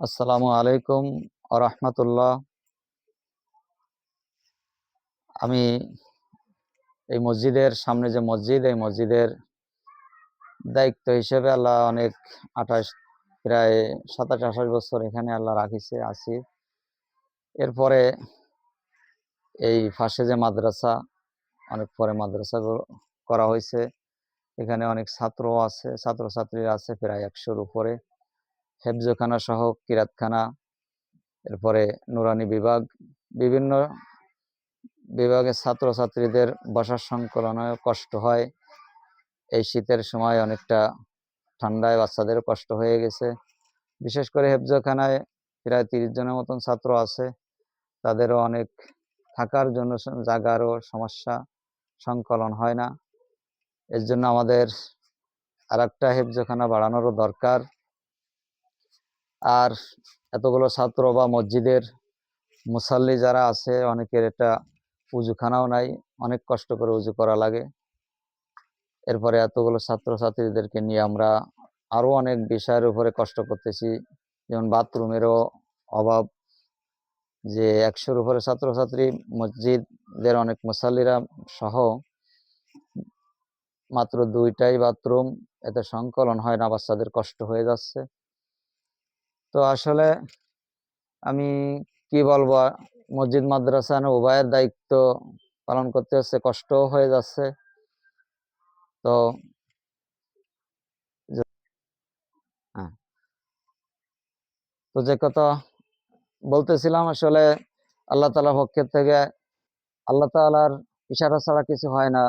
আসসালামু আলাইকুম রহমতুল্লাহ। আমি এই মসজিদের সামনে যে মসজিদ, এই মসজিদের দায়িত্ব হিসেবে আল্লাহ অনেক আঠাশ, প্রায় সাতাশ, আঠাশ বছর এখানে আল্লাহ রাখিছে, আছি। এরপরে এই ফাঁসে যে মাদ্রাসা অনেক পরে মাদ্রাসা করা হয়েছে। এখানে অনেক ছাত্র আছে ছাত্রছাত্রীরা আছে প্রায় একশোর উপরে। হেফজখানা সহ কিরাতখানা, এরপরে নুরানি বিভাগ, বিভিন্ন বিভাগের ছাত্রছাত্রীদের বসার সংকলনে কষ্ট হয়। এই শীতের সময় অনেকটা ঠান্ডায় বাচ্চাদের কষ্ট হয়ে গেছে। বিশেষ করে হেফজখানায় প্রায় তিরিশ জনের মতন ছাত্র আছে। তাদেরও অনেক থাকার জন্য জায়গারও সমস্যা। সংকলন হয় না। এর জন্য আমাদের আর একটা হেফজখানা বাড়ানোরও দরকার। আর এতগুলো ছাত্র বা মসজিদের মুসাল্লি যারা আছে, অনেকের এটা উজুখানাও নাই, অনেক কষ্ট করে উজু করা লাগে। এরপরে এতগুলো ছাত্রছাত্রীদেরকে নিয়ে আমরা আরও অনেক বিষয়ের উপরে কষ্ট করতেছি। যেমন বাথরুমেরও অভাব যে একশোর উপরে ছাত্রছাত্রী মসজিদের অনেক মুসাল্লিরা সহ মাত্র দুইটাই বাথরুম, এতে সংকলন হয় না, বাচ্চাদের কষ্ট হয়ে যাচ্ছে তো আসলে আমি কি বলব, মসজিদ, মাদ্রাসা উভয়ের দায়িত্ব পালন করতে হচ্ছে, কষ্টও হয়ে যাচ্ছে তো হ্যাঁ। তো যে কথা বলতেছিলাম, আসলে আল্লাহ তালা পক্ষের থেকে আল্লাহ তালার ইশারা ছাড়া কিছু হয় না।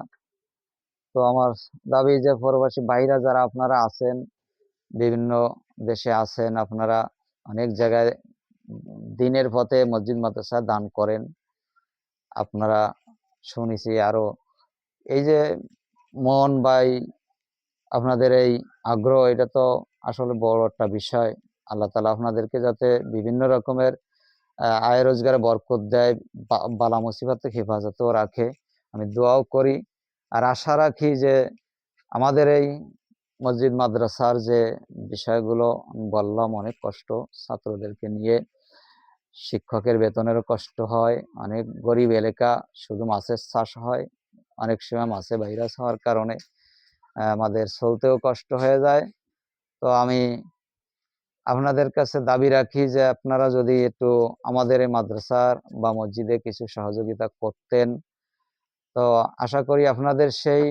তো আমার দাবি যে প্রবাসী ভাইরা যারা আপনারা আছেন, বিভিন্ন দেশে আছেন, আপনারা অনেক জায়গায় দিনের পথে মসজিদ, মাদ্রাসা দান করেন। আপনারা শুনেছি আরও এই যে মন বাই আপনাদের এই আগ্রহ, এটা তো আসলে বড় একটা বিষয়। আল্লাহ তালা আপনাদেরকে যাতে বিভিন্ন রকমের আয় রোজগারে বরকত দেয় বালা মুসিবত থেকে হেফাজতও রাখে। আমি দোয়াও করি আর আশা রাখি যে আমাদের এই মসজিদ মাদ্রাসার যে বিষয়গুলো বললাম, অনেক কষ্ট ছাত্রদেরকে নিয়ে। শিক্ষকের বেতনেরও কষ্ট হয়, অনেক গরিব এলাকা শুধু মাছের চাষ হয়, অনেক সময় মাছে ভাইরাস হওয়ার কারণে আমাদের চলতেও কষ্ট হয়ে যায়। তো আমি আপনাদের কাছে দাবি রাখি যে আপনারা যদি একটু আমাদের এই মাদ্রাসার বা মসজিদে কিছু সহযোগিতা করতেন, তো আশা করি আপনাদের সেই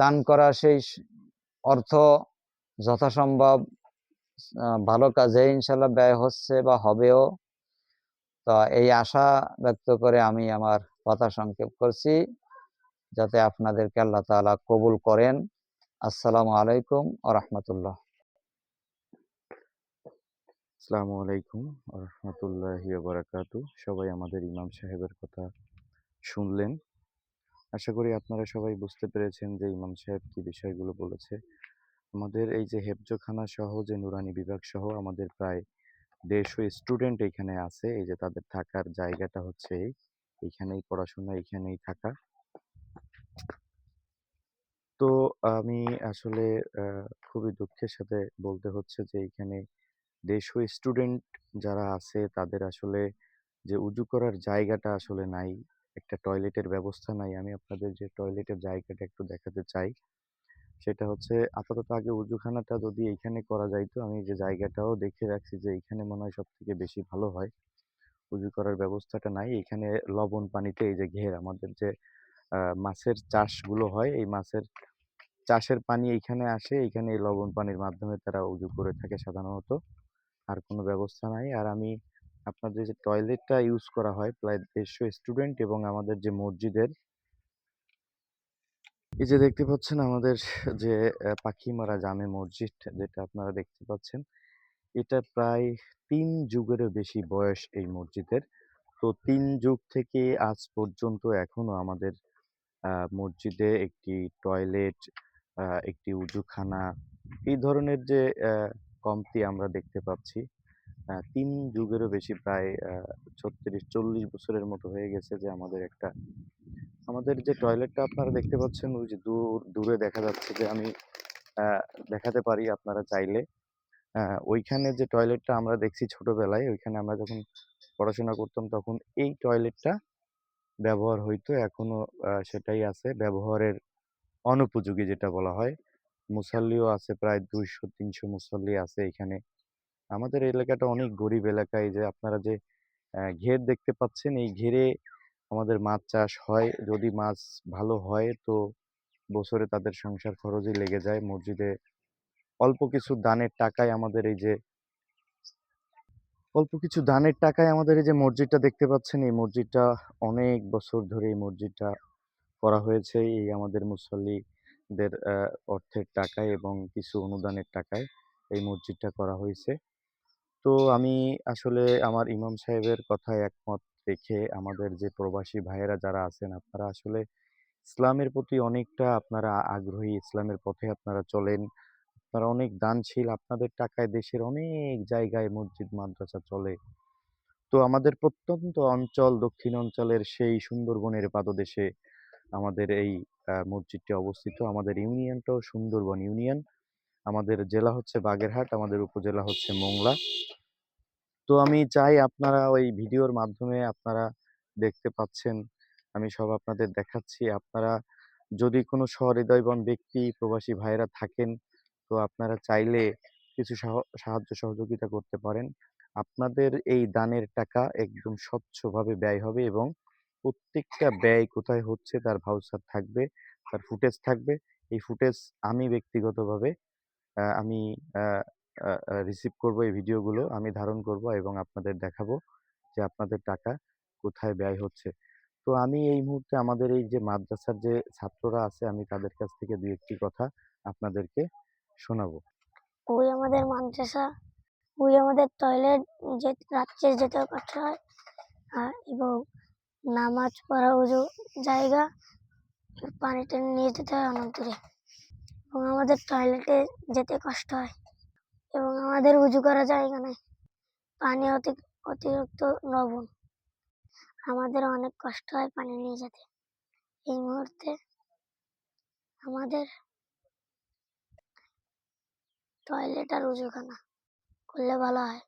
দান করা সেই অর্থ যথাসম্ভব ভালো কাজে ইনশাল্লাহ ব্যয় হচ্ছে বা হবেও। তো এই আশা ব্যক্ত করে আমি আমার কথা সংক্ষেপ করছি, যাতে আপনাদেরকে আল্লাহ তাআলা কবুল করেন। আসসালামু আলাইকুম আ রহমতুল্লাহ। আসসালামু আলাইকুম রহমতুল্লাহি বারাকাতু সবাই আমাদের ইমাম সাহেবের কথা শুনলেন। আশা করি আপনারা সবাই বুঝতে পেরেছেন যে ইমাম সাহেব কি বিষয়গুলো বলেছে। আমাদের এই যে হেফজখানা সহ, যে নুরানি বিভাগ সহ, আমাদের প্রায় দেড়শো স্টুডেন্ট এখানে আছে। এই যে তাদের থাকার জায়গাটা হচ্ছে এই। এইখানেই পড়াশোনা এইখানেই থাকা। তো আমি আসলে খুবই দুঃখের সাথে বলতে হচ্ছে যে এইখানে দেড়শো স্টুডেন্ট যারা আছে, তাদের আসলে যে উজু করার জায়গাটা আসলে নাই, একটা টয়লেটের ব্যবস্থা নাই। আমি আপনাদের যে টয়লেটের জায়গাটা একটু দেখাতে চাই, সেটা হচ্ছে আপাতত আগে উজুখানাটা যদি এইখানে করা যাইতো আমি যে জায়গাটাও দেখে রাখছি যে এইখানে মনে হয় সব থেকে বেশি ভালো হয়। উজু করার ব্যবস্থাটা নাই এখানে লবণ পানিতে এই যে ঘের, আমাদের যে মাছের চাষগুলো হয়, এই মাছের চাষের পানি এইখানে আসে, এইখানে এই লবণ পানির মাধ্যমে তারা উজু করে থাকে সাধারণত। আর কোনো ব্যবস্থা নাই। আর আমি আপনাদের যে টয়লেটটা ইউজ করা হয় প্রায় দেড়শো স্টুডেন্ট এবং আমাদের যে মসজিদের এই যে দেখতে পাচ্ছেন আমাদের যে পাখিমারা জামে মসজিদ যেটা আপনারা দেখতে পাচ্ছেন, এটা প্রায় তিন যুগেরও বেশি বয়স এই মসজিদের। তো তিন যুগ থেকে আজ পর্যন্ত এখনও আমাদের মসজিদে একটি টয়লেট একটি উজুখানা এই ধরনের যে কমতি আমরা দেখতে পাচ্ছি। তিন যুগেরও বেশি প্রায় ছত্রিশ চল্লিশ বছরের মতো হয়ে গেছে যে আমাদের একটা আমাদের যে টয়লেটটা আপনারা দেখতে পাচ্ছেন ওই যে দূর দূরে দেখা যাচ্ছে যে আমি দেখাতে পারি আপনারা চাইলে। ওইখানে যে টয়লেটটা আমরা দেখছি ছোটবেলায় ওইখানে আমরা যখন পড়াশোনা করতাম তখন এই টয়লেটটা ব্যবহার হইতো এখনও আহ, সেটাই আছে। ব্যবহারের অনুপযোগী যেটা বলা হয়। মুসাল্লিও আছে, প্রায় দুইশো, তিনশো মুসল্লি আছে এখানে। আমাদের এলাকাটা অনেক গরিব এলাকা। এই যে আপনারা যে ঘের দেখতে পাচ্ছেন, এই ঘেরে আমাদের মাছ চাষ হয়। যদি মাছ ভালো হয়, তো বছরে তাদের সংসার খরচই লেগে যায়। মসজিদে অল্প কিছু দানের টাকায় আমাদের এই যে, অল্প কিছু দানের টাকায় আমাদের এই যে মসজিদটা দেখতে পাচ্ছেন, এই মসজিদটা অনেক বছর ধরে এই মসজিদটা করা হয়েছে। এই আমাদের মুসল্লিদের আহ, অর্থের টাকায় এবং কিছু অনুদানের টাকায় এই মসজিদটা করা হয়েছে। তো আমি আসলে আমার ইমাম সাহেবের কথায় একমত রেখে আমাদের যে প্রবাসী ভাইয়েরা যারা আছেন আপনারা আসলে ইসলামের প্রতি অনেকটা আপনারা আগ্রহী ইসলামের পথে আপনারা চলেন। আপনারা অনেক দানশীল আপনাদের টাকায় দেশের অনেক জায়গায় মসজিদ মাদ্রাসা চলে। তো আমাদের প্রত্যন্ত অঞ্চল দক্ষিণ অঞ্চলের সেই সুন্দরবনের পাদদেশে আমাদের এই মসজিদটি অবস্থিত। আমাদের ইউনিয়নটাও সুন্দরবন ইউনিয়ন। আমাদের জেলা হচ্ছে বাগেরহাট, আমাদের উপজেলা হচ্ছে মোংলা। তো আমি চাই আপনারা ওই ভিডিওর মাধ্যমে আপনারা দেখতে পাচ্ছেন, আমি সব আপনাদের দেখাচ্ছি। আপনারা যদি কোনো সহৃদয়বান ব্যক্তি, প্রবাসী ভাইয়েরা থাকেন, তো আপনারা চাইলে কিছু সাহ- সাহায্য সহযোগিতা করতে পারেন। আপনাদের এই দানের টাকা একদম স্বচ্ছভাবে ব্যয় হবে এবং প্রত্যেকটা ব্যয় কোথায় হচ্ছে, তার ভাউচার থাকবে, তার ফুটেজ থাকবে। এই ফুটেজ আমি ব্যক্তিগতভাবে আমি রিসিভ করব এই ভিডিওগুলো, আমি ধারণ করব এবং আপনাদের দেখাবো যে আপনাদের টাকা কোথায় ব্যয় হচ্ছে। তো আমি এই মুহূর্তে আমাদের এই যে মাদ্রাসার যে ছাত্ররা আছে, আমি তাদের কাছ থেকে দুই একটি কথা আপনাদেরকে শোনাবো। ওই আমাদের মাদ্রাসা, ওই আমাদের টয়লেট যে রাত্রে যেতে কষ্ট হয় এবং নামাজ পড়া উজু জায়গা পানি টেনে নিয়ে যেতে হয় অনেক দূরে এবং আমাদের টয়লেটে যেতে কষ্ট হয়। এবং আমাদের উজু করা জায়গা নেই। পানি অতি, অতিরিক্ত লবণ। আমাদের অনেক কষ্ট হয় পানি নিয়ে যেতে। এই মুহূর্তে আমাদের টয়লেট আর উজুখানা করলে ভালো হয়।